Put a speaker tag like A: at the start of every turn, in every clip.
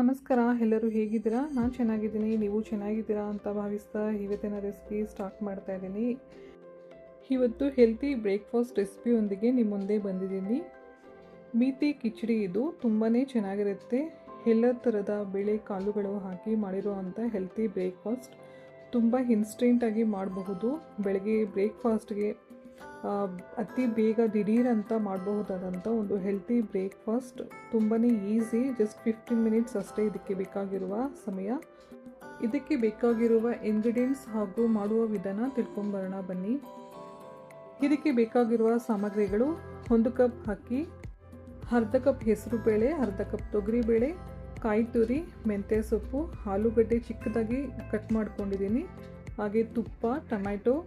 A: ನಮಸ್ಕಾರ, ಎಲ್ಲರೂ ಹೇಗಿದ್ದೀರಾ? ನಾನು ಚೆನ್ನಾಗಿದ್ದೀನಿ, ನೀವು ಚೆನ್ನಾಗಿದ್ದೀರಾ ಅಂತ ಭಾವಿಸ್ತಾ ಇವತ್ತಿನ ರೆಸಿಪಿ ಸ್ಟಾರ್ಟ್ ಮಾಡ್ತಾ ಇದ್ದೀನಿ. ಇವತ್ತು ಹೆಲ್ತಿ ಬ್ರೇಕ್ಫಾಸ್ಟ್ ರೆಸಿಪಿಯೊಂದಿಗೆ ನಿಮ್ಮ ಮುಂದೆ ಬಂದಿದ್ದೀನಿ. ಮೀತಿ ಕಿಚಡಿ ಇದು ತುಂಬಾ ಚೆನ್ನಾಗಿರುತ್ತೆ. ಎಲ್ಲ ಥರದ ಬೇಳೆ ಕಾಳುಗಳು ಹಾಕಿ ಮಾಡಿರೋ ಅಂಥ ಹೆಲ್ತಿ ಬ್ರೇಕ್ಫಾಸ್ಟ್ ತುಂಬ ಇನ್ಸ್ಟೆಂಟಾಗಿ ಮಾಡಬಹುದು. ಬೆಳಗ್ಗೆ ಬ್ರೇಕ್ಫಾಸ್ಟ್ಗೆ ಅತಿ ಬೇಗ ದಿಢೀರ್ ಅಂತ ಮಾಡಬಹುದಾದಂಥ ಒಂದು ಹೆಲ್ತಿ ಬ್ರೇಕ್ಫಾಸ್ಟ್ ತುಂಬಾ ಈಸಿ ಜಸ್ಟ್ ಫಿಫ್ಟೀನ್ ಮಿನಿಟ್ಸ್ ಅಷ್ಟೇ ಇದಕ್ಕೆ ಬೇಕಾಗಿರುವ ಸಮಯ. ಇದಕ್ಕೆ ಬೇಕಾಗಿರುವ ಇಂಗ್ರೀಡಿಯೆಂಟ್ಸ್ ಹಾಗೂ ಮಾಡುವ ವಿಧಾನ ತಿಳ್ಕೊಂಬರೋಣ ಬನ್ನಿ. ಇದಕ್ಕೆ ಬೇಕಾಗಿರುವ ಸಾಮಗ್ರಿಗಳು ಒಂದು ಕಪ್ ಅಕ್ಕಿ, ಅರ್ಧ ಕಪ್ ಹೆಸರು ಬೇಳೆ, ಅರ್ಧ ಕಪ್ ತೊಗರಿಬೇಳೆ ಕಾಯಿ ತುರಿ, ಮೆಂತ್ಯ ಸೊಪ್ಪು, ಆಲೂಗಡ್ಡೆ ಚಿಕ್ಕದಾಗಿ ಕಟ್ ಮಾಡ್ಕೊಂಡಿದ್ದೀನಿ. ಹಾಗೆ ತುಪ್ಪ, ಟೊಮ್ಯಾಟೊ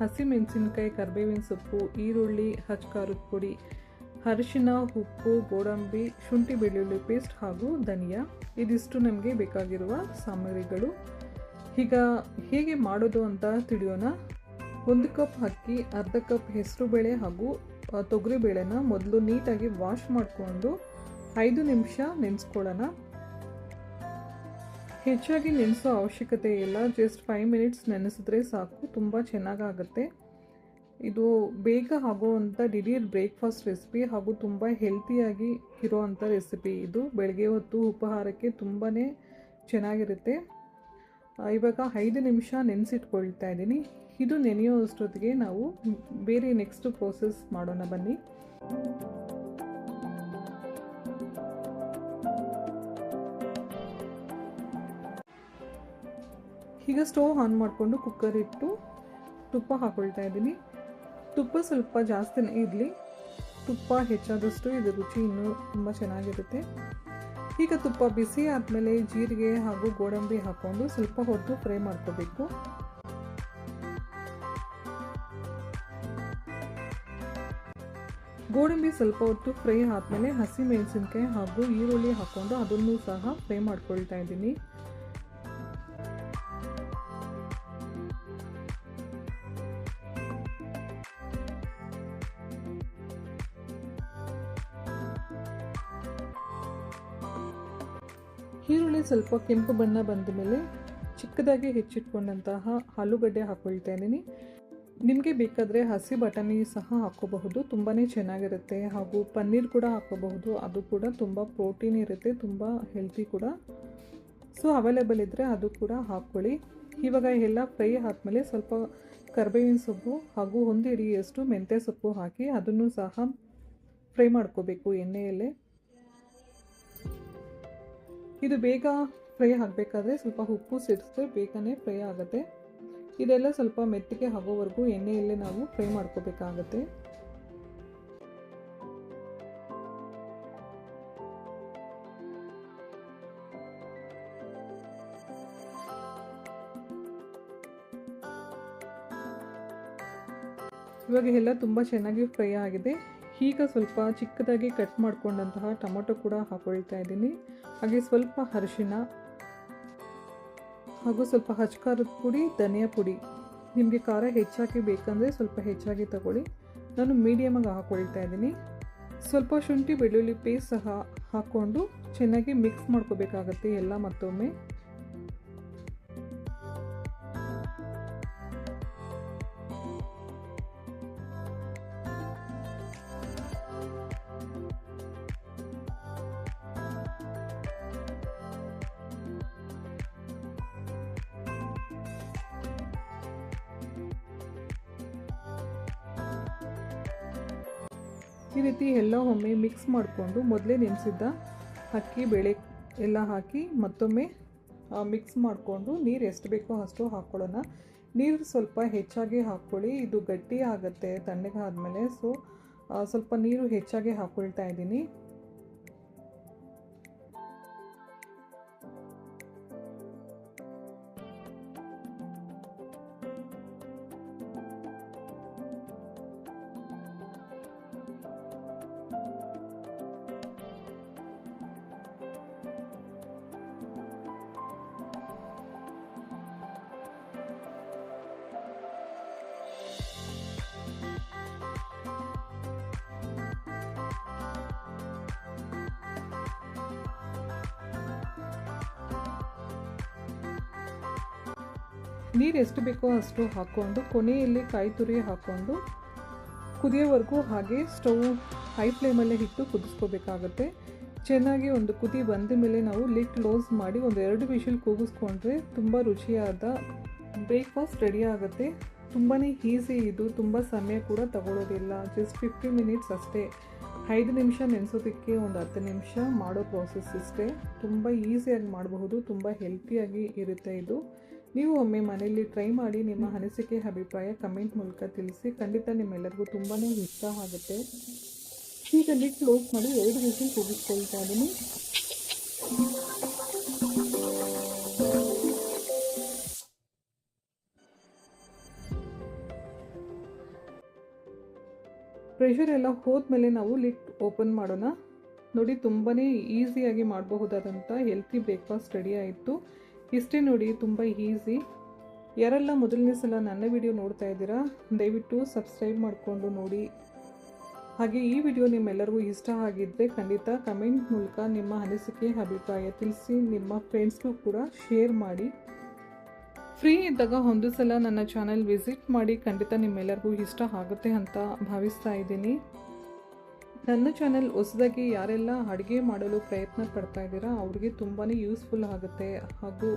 A: ಹಸಿಮೆಣಸಿನ್ಕಾಯಿ, ಕರಿಬೇವಿನ ಸೊಪ್ಪು, ಈರುಳ್ಳಿ, ಹಚ್ಕಾರದ ಪುಡಿ, ಅರಿಶಿನ, ಉಪ್ಪು, ಗೋಡಂಬಿ, ಶುಂಠಿ ಬೆಳ್ಳುಳ್ಳಿ ಪೇಸ್ಟ್ ಹಾಗೂ ಧನಿಯಾ. ಇದಿಷ್ಟು ನಮಗೆ ಬೇಕಾಗಿರುವ ಸಾಮಗ್ರಿಗಳು. ಈಗ ಹೇಗೆ ಮಾಡೋದು ಅಂತ ತಿಳಿಯೋಣ. ಒಂದು ಕಪ್ ಅಕ್ಕಿ, ಅರ್ಧ ಕಪ್ ಹೆಸರುಬೇಳೆ ಹಾಗೂ ತೊಗರಿಬೇಳೆನ ಮೊದಲು ನೀಟಾಗಿ ವಾಶ್ ಮಾಡಿಕೊಂಡು ಐದು ನಿಮಿಷ ನೆನೆಸ್ಕೊಳ್ಳೋಣ. ಹೆಚ್ಚಾಗಿ ನೆನೆಸೋ ಅವಶ್ಯಕತೆ ಇಲ್ಲ. ಜಸ್ಟ್ ಫೈವ್ ಮಿನಿಟ್ಸ್ ನೆನೆಸಿದ್ರೆ ಸಾಕು. ತುಂಬ ಚೆನ್ನಾಗಾಗುತ್ತೆ. ಇದು ಬೇಗ ಆಗೋವಂಥ ದಿಢೀರ್ ಬ್ರೇಕ್ಫಾಸ್ಟ್ ರೆಸಿಪಿ ಹಾಗೂ ತುಂಬ ಹೆಲ್ತಿಯಾಗಿ ಇರೋವಂಥ ರೆಸಿಪಿ ಇದು. ಬೆಳಗ್ಗೆ ಹೊತ್ತು ಉಪಹಾರಕ್ಕೆ ತುಂಬಾ ಚೆನ್ನಾಗಿರುತ್ತೆ. ಇವಾಗ ಐದು ನಿಮಿಷ ನೆನೆಸಿಟ್ಕೊಳ್ತಾ ಇದ್ದೀನಿ. ಇದು ನೆನೆಯೋ ಅಷ್ಟೊತ್ತಿಗೆ ನಾವು ಬೇರೆ ನೆಕ್ಸ್ಟ್ ಪ್ರೋಸೆಸ್ ಮಾಡೋಣ ಬನ್ನಿ. ಈಗ ಸ್ಟೋವ್ ಆನ್ ಮಾಡಿಕೊಂಡು ಕುಕ್ಕರ್ ಇಟ್ಟು ತುಪ್ಪ ಹಾಕೊಳ್ತಾ ಇದ್ದೀನಿ. ತುಪ್ಪ ಸ್ವಲ್ಪ ಜಾಸ್ತಿನೇ ಇರಲಿ. ತುಪ್ಪ ಹೆಚ್ಚಾದಷ್ಟು ಇದು ರುಚಿ ಇನ್ನೂ ತುಂಬ ಚೆನ್ನಾಗಿರುತ್ತೆ. ಈಗ ತುಪ್ಪ ಬಿಸಿ ಆದಮೇಲೆ ಜೀರಿಗೆ ಹಾಗೂ ಗೋಡಂಬಿ ಹಾಕ್ಕೊಂಡು ಸ್ವಲ್ಪ ಹೊತ್ತು ಫ್ರೈ ಮಾಡ್ಕೋಬೇಕು. ಗೋಡಂಬಿ ಸ್ವಲ್ಪ ಹೊತ್ತು ಫ್ರೈ ಆದಮೇಲೆ ಹಸಿ ಮೆಣಸಿನ್ಕಾಯಿ ಹಾಗೂ ಈರುಳ್ಳಿ ಹಾಕ್ಕೊಂಡು ಅದನ್ನು ಸಹ ಫ್ರೈ ಮಾಡ್ಕೊಳ್ತಾ ಇದ್ದೀನಿ. ಈರುಳ್ಳಿ ಸ್ವಲ್ಪ ಕೆಂಪು ಬಣ್ಣ ಬಂದ ಮೇಲೆ ಚಿಕ್ಕದಾಗಿ ಹೆಚ್ಚಿಟ್ಕೊಂಡಂತಹ ಆಲೂಗಡ್ಡೆ ಹಾಕ್ಕೊಳ್ತಾ ಇದ್ದೀನಿ. ನಿಮಗೆ ಬೇಕಾದರೆ ಹಸಿ ಬಟಾಣಿ ಸಹ ಹಾಕ್ಕೋಬಹುದು ತುಂಬಾ ಚೆನ್ನಾಗಿರುತ್ತೆ ಹಾಗೂ ಪನ್ನೀರ್ ಕೂಡ ಹಾಕ್ಕೋಬಹುದು ಅದು ಕೂಡ ತುಂಬ ಪ್ರೋಟೀನ್ ಇರುತ್ತೆ, ತುಂಬ ಹೆಲ್ತಿ ಕೂಡ. ಸೊ, ಅವೈಲೇಬಲ್ ಇದ್ದರೆ ಅದು ಕೂಡ ಹಾಕ್ಕೊಳ್ಳಿ ಇವಾಗ ಎಲ್ಲ ಫ್ರೈ ಆದಮೇಲೆ ಸ್ವಲ್ಪ ಕರ್ಬೇವಿನ ಸೊಪ್ಪು ಹಾಗೂ ಒಂದು ಹಿಡಿಯಷ್ಟು ಮೆಂತ್ಯ ಸೊಪ್ಪು ಹಾಕಿ ಅದನ್ನು ಸಹ ಫ್ರೈ ಮಾಡ್ಕೋಬೇಕು ಎಣ್ಣೆಯಲ್ಲೇ. ಇದು ಬೇಗ ಫ್ರೈ ಆಗಬೇಕಾದ್ರೆ ಸ್ವಲ್ಪ ಉಪ್ಪು ಸೇರಿಸಿದ್ರೆ ಬೇಗನೆ ಫ್ರೈ ಆಗುತ್ತೆ. ಇದೆಲ್ಲ ಸ್ವಲ್ಪ ಮೆತ್ತಿಗೆ ಆಗೋವರೆಗೂ ಎಣ್ಣೆಯಲ್ಲೇ ನಾವು ಫ್ರೈ ಮಾಡ್ಕೋಬೇಕಾಗತ್ತೆ. ಇವಾಗ ಎಲ್ಲ ತುಂಬ ಚೆನ್ನಾಗಿ ಫ್ರೈ ಆಗಿದೆ. ಈಗ ಸ್ವಲ್ಪ ಚಿಕ್ಕದಾಗಿ ಕಟ್ ಮಾಡ್ಕೊಂಡಂತಹ ಟೊಮೊಟೊ ಕೂಡ ಹಾಕೊಳ್ತಾ ಇದ್ದೀನಿ. ಹಾಗೆ ಸ್ವಲ್ಪ ಅರಿಶಿನ ಹಾಗೂ ಸ್ವಲ್ಪ ಹಚ್ಕಾರದ ಪುಡಿ, ಧನಿಯಾ ಪುಡಿ. ನಿಮಗೆ ಖಾರ ಹೆಚ್ಚಾಗಿ ಬೇಕಂದರೆ ಸ್ವಲ್ಪ ಹೆಚ್ಚಾಗಿ ತಗೊಳ್ಳಿ. ನಾನು ಮೀಡಿಯಮಾಗಿ ಹಾಕ್ಕೊಳ್ತಾ ಇದ್ದೀನಿ. ಸ್ವಲ್ಪ ಶುಂಠಿ, ಬೆಳ್ಳುಳ್ಳಿ ಪೇಸ್ಟ್ ಸಹ ಹಾಕ್ಕೊಂಡು ಚೆನ್ನಾಗಿ ಮಿಕ್ಸ್ ಮಾಡ್ಕೋಬೇಕಾಗತ್ತೆ ಎಲ್ಲ ಮತ್ತೊಮ್ಮೆ. ಈ ರೀತಿ ಎಲ್ಲ ಒಮ್ಮೆ ಮಿಕ್ಸ್ ಮಾಡಿಕೊಂಡು ಮೊದಲೇ ನೆನೆಸಿದ್ದ ಅಕ್ಕಿ, ಬೇಳೆ ಎಲ್ಲ ಹಾಕಿ ಮತ್ತೊಮ್ಮೆ ಮಿಕ್ಸ್ ಮಾಡಿಕೊಂಡು ನೀರು ಎಷ್ಟು ಬೇಕೋ ಅಷ್ಟು ಹಾಕ್ಕೊಳ್ಳೋಣ ನೀರು ಸ್ವಲ್ಪ ಹೆಚ್ಚಾಗಿ ಹಾಕ್ಕೊಳ್ಳಿ ಇದು ಗಟ್ಟಿ ಆಗುತ್ತೆ ತಣ್ಣಗೆ ಆದಮೇಲೆ ಸೊ ಸ್ವಲ್ಪ ನೀರು ಹೆಚ್ಚಾಗಿ ಹಾಕ್ಕೊಳ್ತಾ ಇದ್ದೀನಿ. ನೀರು ಎಷ್ಟು ಬೇಕೋ ಅಷ್ಟು ಹಾಕ್ಕೊಂಡು, ಕೊನೆಯಲ್ಲಿ ಕಾಯಿ ತುರಿ ಹಾಕ್ಕೊಂಡು, ಕುದಿಯೋವರೆಗೂ ಹಾಗೆ ಸ್ಟವ್ ಹೈ ಫ್ಲೇಮಲ್ಲೇ ಇಟ್ಟು ಕುದಿಸ್ಕೋಬೇಕಾಗತ್ತೆ. ಚೆನ್ನಾಗಿ ಒಂದು ಕುದಿ ಬಂದ ಮೇಲೆ ನಾವು ಲಿಟ್ ಕ್ಲೋಸ್ ಮಾಡಿ ಒಂದು ಎರಡು ವಿಷಲ್ ಕೂಗಿಸ್ಕೊಂಡ್ರೆ ತುಂಬ ರುಚಿಯಾದ ಬ್ರೇಕ್ಫಾಸ್ಟ್ ರೆಡಿ ಆಗುತ್ತೆ. ತುಂಬಾ ಈಸಿ ಇದು, ತುಂಬ ಸಮಯ ಕೂಡ ತಗೊಳ್ಳೋದಿಲ್ಲ ಜಸ್ಟ್ ಫಿಫ್ಟಿ ಮಿನಿಟ್ಸ್ ಅಷ್ಟೇ. ಐದು ನಿಮಿಷ ನೆನೆಸೋದಕ್ಕೆ ಒಂದು ಹತ್ತು ನಿಮಿಷ ಮಾಡೋ ಪ್ರಾಸೆಸ್ ಇಷ್ಟೇ. ತುಂಬ ಈಸಿಯಾಗಿ ಮಾಡಬಹುದು, ತುಂಬ ಹೆಲ್ತಿಯಾಗಿ ಇರುತ್ತೆ ಇದು. ನೀವು ಒಮ್ಮೆ ಮನೆಯಲ್ಲಿ ಟ್ರೈ ಮಾಡಿ ನಿಮ್ಮ ಅನಿಸಿಕೆ, ಅಭಿಪ್ರಾಯ ಕಮೆಂಟ್ ಮೂಲಕ ತಿಳಿಸಿ, ಖಂಡಿತ ನಿಮ್ಮೆಲ್ಲರಿಗೂ ತುಂಬಾ ಇಷ್ಟ ಆಗುತ್ತೆ. ಈಗ ಲಿಡ್ ಕ್ಲೋಸ್ ಮಾಡಿ ಎರಡು ವಿಷಯ ಕೂಗಿಸ್ಕೊಳ್ತಾ ಇದ್ದೀನಿ. ಪ್ರೆಷರ್ ಎಲ್ಲ ಹೋದ್ಮೇಲೆ ನಾವು ಲಿಟ್ ಓಪನ್ ಮಾಡೋಣ. ನೋಡಿ ತುಂಬಾ ಈಸಿಯಾಗಿ ಮಾಡಬಹುದಾದಂಥ ಹೆಲ್ತಿ ಬ್ರೇಕ್ಫಾಸ್ಟ್ ರೆಡಿ ಆಯಿತು. ಇಷ್ಟೇ ನೋಡಿ ತುಂಬ ಈಸಿ. ಯಾರೆಲ್ಲ ಮೊದಲನೇ ಸಲ ನನ್ನ ವಿಡಿಯೋ ನೋಡ್ತಾ ಇದ್ದೀರಾ, ದಯವಿಟ್ಟು ಸಬ್ಸ್ಕ್ರೈಬ್ ಮಾಡಿಕೊಂಡು ನೋಡಿ. ಹಾಗೆ ಈ ವಿಡಿಯೋ ನಿಮ್ಮೆಲ್ಲರಿಗೂ ಇಷ್ಟ ಆಗಿದ್ದರೆ ಖಂಡಿತ ಕಮೆಂಟ್ ಮೂಲಕ ನಿಮ್ಮ ಅನಿಸಿಕೆ, ಅಭಿಪ್ರಾಯ ತಿಳಿಸಿ, ನಿಮ್ಮ ಫ್ರೆಂಡ್ಸ್ಗೂ ಕೂಡ ಶೇರ್ ಮಾಡಿ. ಫ್ರೀ ಇದ್ದಾಗ ಒಂದು ಸಲ ನನ್ನ ಚಾನಲ್ ವಿಸಿಟ್ ಮಾಡಿ ಖಂಡಿತ ನಿಮ್ಮೆಲ್ಲರಿಗೂ ಇಷ್ಟ ಆಗುತ್ತೆ ಅಂತ ಭಾವಿಸ್ತಾ ಇದ್ದೀನಿ. ನನ್ನ ಚಾನೆಲ್ ಹೊಸದಾಗಿ ಯಾರೆಲ್ಲ ಅಡುಗೆ ಮಾಡಲು ಪ್ರಯತ್ನ ಪಡ್ತಾ ಇದ್ದೀರಾ, ಅವ್ರಿಗೆ ತುಂಬಾ ಯೂಸ್ಫುಲ್ ಆಗುತ್ತೆ. ಹಾಗೂ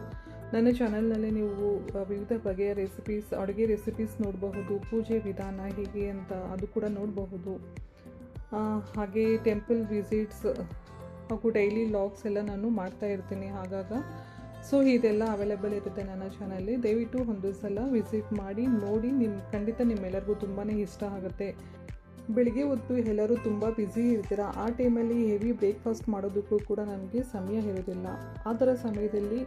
A: ನನ್ನ ಚಾನಲ್ನಲ್ಲಿ ನೀವು ವಿವಿಧ ಬಗೆಯ ರೆಸಿಪೀಸ್ ಅಡುಗೆ ರೆಸಿಪೀಸ್ ನೋಡಬಹುದು, ಪೂಜೆ ವಿಧಾನ ಹೇಗೆ ಅಂತ ಅದು ಕೂಡ ನೋಡಬಹುದು. ಹಾಗೆ ಟೆಂಪಲ್ ವಿಸಿಟ್ಸ್ ಹಾಗೂ ಡೈಲಿ ಲಾಗ್ಸ್ ಎಲ್ಲ ನಾನು ಮಾಡ್ತಾ ಇರ್ತೀನಿ ಆಗಾಗ. ಸೊ ಇದೆಲ್ಲ ಅವೈಲೇಬಲ್ ಇರುತ್ತೆ ನನ್ನ ಚಾನಲ್ಲಿ ದಯವಿಟ್ಟು ಒಂದು ಸಲ ವಿಸಿಟ್ ಮಾಡಿ, ನೋಡಿ ನಿಮ್ಮ ಖಂಡಿತ ನಿಮ್ಮೆಲ್ಲರಿಗೂ ತುಂಬಾ ಇಷ್ಟ ಆಗುತ್ತೆ. ಬೆಳಿಗ್ಗೆ ಹೊತ್ತು ಎಲ್ಲರೂ ತುಂಬ ಬ್ಯುಸಿ ಇರ್ತೀರ? ಆ ಟೈಮಲ್ಲಿ ಹೆವಿ ಬ್ರೇಕ್ಫಾಸ್ಟ್ ಮಾಡೋದಕ್ಕೂ ಕೂಡ ನನಗೆ ಸಮಯ ಇರೋದಿಲ್ಲ. ಆ ಥರ ಸಮಯದಲ್ಲಿ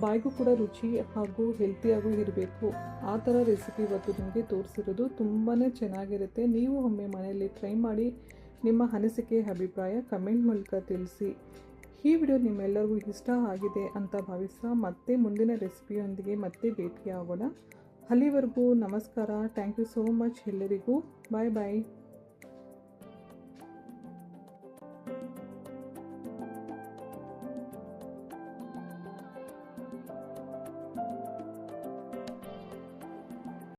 A: ಬಾಯಿಗೂ ಕೂಡ ರುಚಿ ಹಾಗೂ ಹೆಲ್ತಿಯಾಗೂ ಇರಬೇಕು. ಆ ಥರ ರೆಸಿಪಿ ಇವತ್ತು ನಿಮಗೆ ತೋರಿಸಿರೋದು ತುಂಬಾ ಚೆನ್ನಾಗಿರುತ್ತೆ. ನೀವು ಒಮ್ಮೆ ಮನೆಯಲ್ಲಿ ಟ್ರೈ ಮಾಡಿ ನಿಮ್ಮ ಅನಿಸಿಕೆ, ಅಭಿಪ್ರಾಯ ಕಮೆಂಟ್ ಮೂಲಕ ತಿಳಿಸಿ. ಈ ವಿಡಿಯೋ ನಿಮ್ಮೆಲ್ಲರಿಗೂ ಇಷ್ಟ ಆಗಿದೆ ಅಂತ ಭಾವಿಸ್ತಾ ಮತ್ತೆ ಮುಂದಿನ ರೆಸಿಪಿಯೊಂದಿಗೆ ಮತ್ತೆ ಭೇಟಿಯಾಗೋಣ. ಅಲ್ಲಿವರೆಗೂ ನಮಸ್ಕಾರ. ಥ್ಯಾಂಕ್ ಯು ಸೋ ಮಚ್ ಎಲ್ಲರಿಗೂ. ಬಾಯ್ ಬಾಯ್